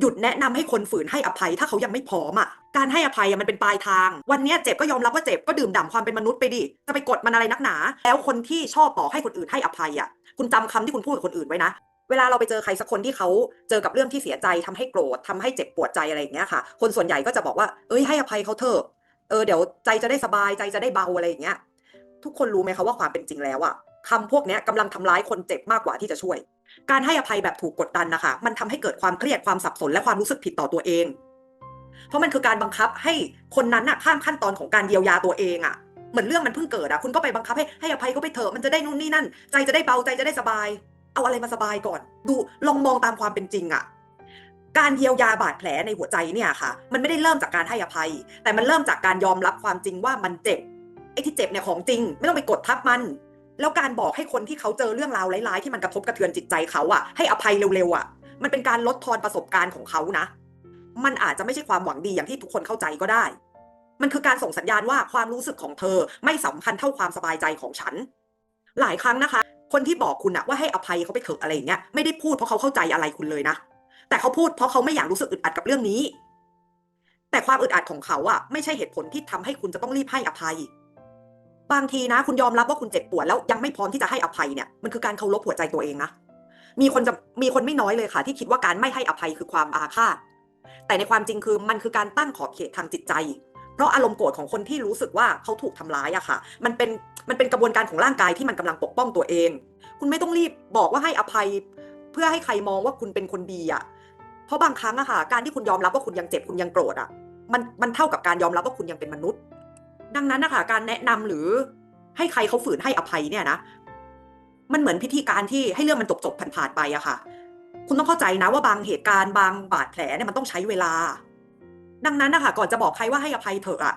หยุดแนะนำให้คนฝืนให้อภัยถ้าเขายังไม่พร้อมอะการให้อภัยมันเป็นปลายทาง วันนี้เจ็บก็ยอมรับว่าเจ็บก็ดื่มด่ำความเป็นมนุษย์ไปดิจะไปกดมันอะไรนักหนา แล้วคนที่ชอบบอกให้คนอื่นให้อภัยอะคุณจำคำที่คุณพูดกับคนอื่นไว้นะเวลาเราไปเจอใครสักคนที่เขาเจอกับเรื่องที่เสียใจทำให้โกรธทำให้เจ็บปวดใจอะไรอย่างเงี้ยค่ะ คนส่วนใหญ่ก็จะบอกว่าเอ้ยให้อภัยเขาเถอะเออเดี๋ยวใจจะได้สบายใจจะได้เบาอะไรอย่างเงี้ย ทุกคนรู้ไหมคะว่าความเป็นจริงแล้วอะคำพวกนี้กำลังทำร้ายคนเจ็บมากกว่าที่จะช่วย การให้อภัยแบบถูกกดดันนะคะ มันทำให้เกิดความเครียดความสับสนและความรู้สึกผิดต่อตัวเอง เพราะมันคือการบังคับให้คนนั้นน่ะข้ามขั้นตอนของการเยียวยาตัวเองอะเหมือนเรื่องมันเพิ่งเกิดอะคุณก็ไปบังคับให้ให้อภัยเขาไปเถอะมันจะได้นู่นนี่นั่น ใจจะได้เบาใจจะได้สบาย เอาอะไรมาสบายก่อน ดูลองมองตามความเป็นจริงอะการเยียวยาบาดแผลในหัวใจเนี่ยค่ะ มันไม่ได้เริ่มจากการให้อภัย แต่มันเริ่มจากการยอมรับความจริงว่ามันเจ็บไอ้ที่เจ็บเนี่ยของจริง ไม่ต้องไปกดทับมัน แล้วการบอกให้คนที่เขาเจอเรื่องราวร้ายๆที่มันกระทบกระเทือนจิตใจเขาอะให้อภัยเร็วๆอะมันเป็นการลดทอนประสบการณ์ของเขานะ มันอาจจะไม่ใช่ความหวังดีอย่างที่ทุกคนเข้าใจก็ได้ มันคือการส่งสัญญาณว่าความรู้สึกของเธอไม่สำคัญเท่าความสบายใจของฉัน หลายครั้งนะคะ คนที่บอกคุณอะว่าให้อภัยเขาไปเถอะอะไรอย่างเงี้ยไม่ได้พูดเพราะเขาเข้าใจอะไรคุณเลยนะ แต่เขาพูดเพราะเขาไม่อยากรู้สึกอึดอัดกับเรื่องนี้ แต่ความอึดอัดของเขาอะไม่ใช่เหตุผลที่ทำให้คุณจะต้องรีบให้อภัย บางทีนะคุณยอมรับว่าคุณเจ็บปวดแล้วยังไม่พร้อมที่จะให้อภัยเนี่ยมันคือการเคารพหัวใจตัวเองนะมีคนจะมีคนไม่น้อยเลยค่ะ ที่คิดว่าการไม่ให้อภัยคือความอาฆาตแต่ในความจริงคือมันคือการตั้งขอบเขตทางจิตใจ เพราะอารมณ์โกรธของคนที่รู้สึกว่าเขาถูกทำร้ายอะค่ะ มันเป็นมันเป็นกระบวนการของร่างกายที่มันกำลังปกป้องตัวเอง คุณไม่ต้องรีบบอกว่าให้อภัย เพื่อให้ใครมองว่าคุณเป็นคนดีอะเพราะบางครั้งอะค่ะ การที่คุณยอมรับว่าคุณยังเจ็บคุณยังโกรธอะมันมันเท่ากับการยอมรับว่าคุณยังเป็นมนุษย์ ดังนั้นนะคะการแนะนำหรือให้ใครเขาฝืนให้อภัยเนี่ยนะ มันเหมือนพิธีการที่ให้เรื่องมันจบจบๆผ่านๆไปอะค่ะ คุณต้องเข้าใจนะว่าบางเหตุการณ์บางบาดแผลเนี่ยมันต้องใช้เวลา ดังนั้นนะคะก่อนจะบอกใครว่าให้อภัยเถอะอะ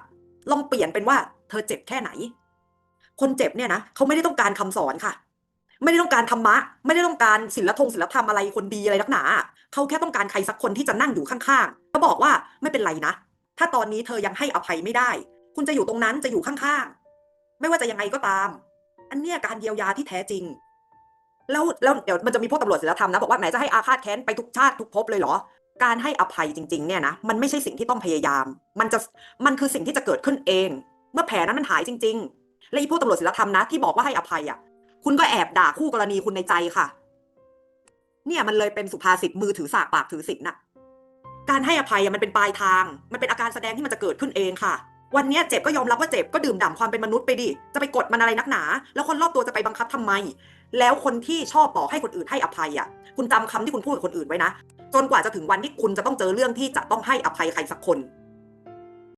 ลองเปลี่ยนเป็นว่าเธอเจ็บแค่ไหน คนเจ็บเนี่ยนะเขาไม่ได้ต้องการคำสอนค่ะ ไม่ได้ต้องการธรรมะ ไม่ได้ต้องการศิลธงศิลธรรมอะไรคนดีอะไรนักหนาเขาแค่ต้องการใครสักคนที่จะนั่งอยู่ข้างๆเขาบอกว่าไม่เป็นไรนะถ้าตอนนี้เธอยังให้อภัยไม่ได้ คุณจะอยู่ตรงนั้นจะอยู่ข้างๆ ไม่ว่าจะยังไงก็ตาม อันเนี้ยการเยียวยาที่แท้จริง แล้วแล้วเดี๋ยวมันจะมีพวกตำรวจศีลธรรมนะบอกว่าแหมจะให้อาฆาตแค้นไปทุกชาติทุกภพเลยเหรอ การให้อภัยจริง ๆ เนี่ยนะมันไม่ใช่สิ่งที่ต้องพยายาม มันจะมันคือสิ่งที่จะเกิดขึ้นเอง เมื่อแผลนั้นมันหายจริง ๆ และอีพวกตำรวจศีลธรรมนะที่บอกว่าให้อภัยอะ คุณก็แอบด่าคู่กรณีคุณในใจค่ะ เนี่ยมันเลยเป็นสุภาษิตมือถือสากปากถือศีลน่ะ การให้อภัยอะมันเป็นปลายทาง มันเป็นอาการแสดงที่มันจะเกิดขึ้นเองค่ะ วันนี้เจ็บก็ยอมรับว่าเจ็บก็ดื่มด่ำความเป็นมนุษย์ไปดิ จะไปกดมันอะไรนักหนา แล้วคนรอบตัวจะไปบังคับทำไม แล้วคนที่ชอบบอกให้คนอื่นให้อภัยอะ คุณจำคำที่คุณพูดกับคนอื่นไว้นะ จนกว่าจะถึงวันที่คุณจะต้องเจอเรื่องที่จะต้องให้อภัยใครสักคน